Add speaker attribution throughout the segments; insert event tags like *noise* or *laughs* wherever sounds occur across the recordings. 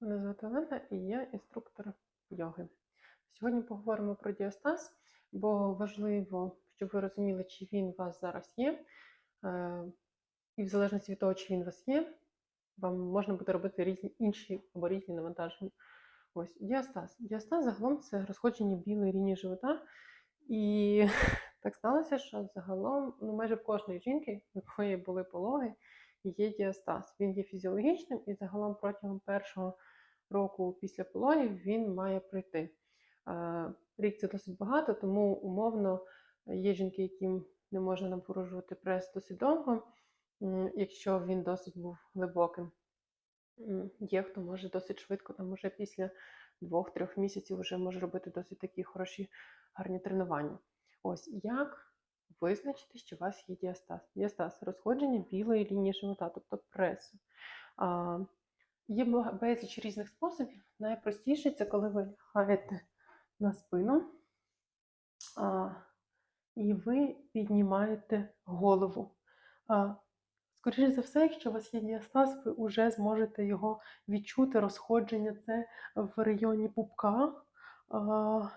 Speaker 1: Мене звати Олена і я інструктор йоги. Сьогодні поговоримо про діастаз, бо важливо, щоб ви розуміли, чи він у вас зараз є. Е, І в залежності від того, чи він у вас є, вам можна буде робити різні інші або різні навантаження. Ось діастаз. Діастаз загалом це розходження білої лінії живота. І *laughs* так сталося, що загалом ну, майже в кожної жінки, в якої були пологи, є діастаз. Він є фізіологічним і загалом протягом першого року після пологів він має пройти. Е, Рік це досить багато, тому умовно є жінки, яким не можна напоружувати прес досить довго, якщо він досить був глибоким. Є хто може досить швидко, там уже після двох-трьох місяців вже може робити досить такі хороші гарні тренування. Ось як визначити, що у вас є діастаз. Діастаз розходження білої лінії живота, тобто пресу. А, Є безліч різних способів. Найпростіший це коли ви лягаєте на спину а, і ви піднімаєте голову. А, Скоріше за все, якщо у вас є діастаз, ви вже зможете його відчути, розходження це в районі пупка. А,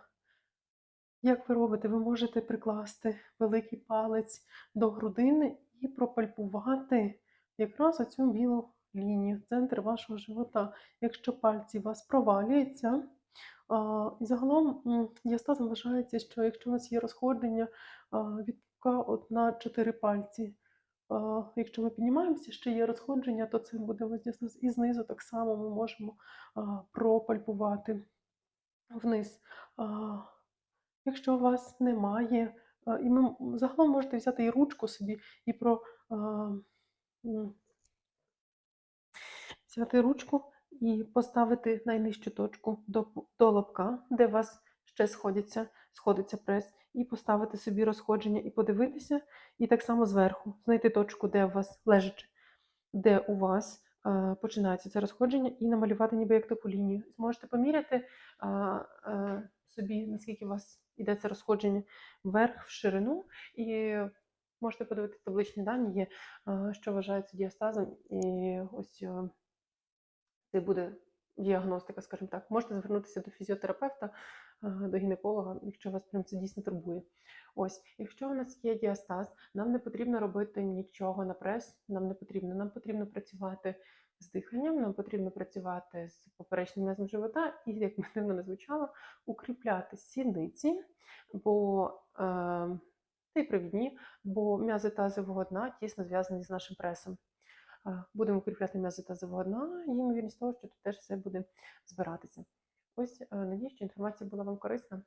Speaker 1: Як ви робите? Ви можете прикласти великий палець до грудини і пропальпувати якраз оцю білу лінію, центр вашого живота. Якщо пальці у вас провалюються, і загалом діастазом вважається, що якщо у вас є розходження від пупка на 4 пальці, якщо ми піднімаємося, ще є розходження, то це буде діастаз. І знизу так само ми можемо пропальпувати вниз. Якщо у вас немає, і ми загалом можете взяти і ручку собі і про взяти ручку і поставити найнижчу точку до, до лобка, де у вас ще сходиться, сходиться прес, і поставити собі розходження і подивитися, і так само зверху знайти точку, де у вас лежачи, де у вас починається це розходження, і намалювати ніби як таку лінію. Зможете поміряти собі, наскільки у вас йде це розходження вверх в ширину, і можете подивитися табличні дані, є, що вважається діастазом, і ось е, це буде діагностика, скажімо так. Можете звернутися до фізіотерапевта, е, до гінеколога, якщо вас прям це дійсно турбує. Ось, якщо у нас є діастаз, нам не потрібно робити нічого на прес, нам не потрібно. Нам потрібно працювати з диханням, нам потрібно працювати з поперечним м'язом живота і, як би дивно не звучало, укріпляти сідниці, бо е, та й провідні, бо м'язи тазового дна тісно зв'язані з нашим пресом. Е, Будемо укріпляти м'язи тазового дна, і ймовірність того, що тут теж все буде збиратися. Ось, надію, надіюсь, що інформація була вам корисна.